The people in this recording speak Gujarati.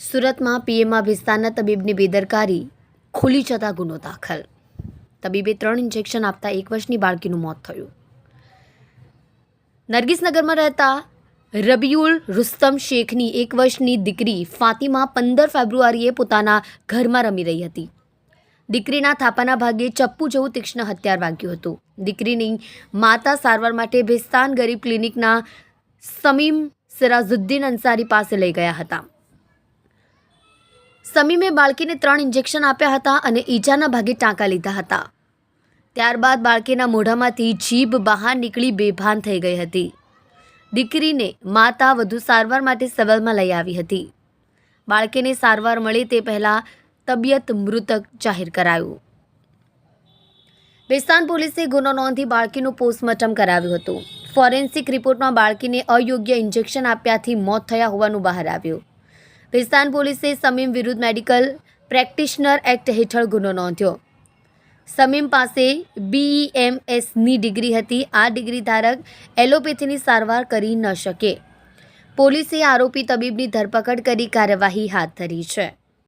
સુરતમાં પીએમમાં ભિસ્તારના તબીબની બેદરકારી ખુલી જતા ગુનો દાખલ. તબીબે ત્રણ ઇન્જેક્શન આપતા એક વર્ષની બાળકીનું મોત થયું. નરગીસનગરમાં રહેતા રબિયુલ રુસ્તમ શેખની એક વર્ષની દીકરી ફાતિમા પંદર ફેબ્રુઆરીએ પોતાના ઘરમાં રમી રહી હતી. દીકરીના થાપાના ભાગે ચપ્પુ જેવું તીક્ષ્ણ હથિયાર વાગ્યું હતું. દીકરીની માતા સારવાર માટે ભિસ્તાન ગરીબ ક્લિનિકના સમીમ સિરાઝુદ્દીન અંસારી પાસે લઈ ગયા હતા. સમીમે બાળકીને ત્રણ ઇન્જેક્શન આપ્યા હતા અને ઈજાના ભાગે ટાંકા લીધા હતા. ત્યારબાદ બાળકીના મોઢામાંથી જીભ બહાર નીકળી બેભાન થઈ ગઈ હતી. દીકરીને માતા વધુ સારવાર માટે સવાલમાં લઈ આવી હતી. બાળકીને સારવાર મળે તે પહેલાં તબિયત મૃતક જાહેર કરાયું. બેસ્તાન પોલીસે ગુનો નોંધી બાળકીનું પોસ્ટમોર્ટમ કરાવ્યું હતું. ફોરેન્સિક રિપોર્ટમાં બાળકીને અયોગ્ય ઇન્જેક્શન આપ્યાથી મોત થયા હોવાનું બહાર આવ્યું. વિસ્તાન પોલીસે સમીમ વિરુદ્ધ મેડિકલ પ્રેક્ટિશનર એક્ટ હેઠળ ગુનો નોંધ્યો. સમીમ પાસે બીઈએમએસની ડિગ્રી હતી. આ ડિગ્રી ધારક એલોપેથીની સારવાર કરી ન શકે. પોલીસે આરોપી તબીબની ધરપકડ કરી કાર્યવાહી હાથ ધરી છે.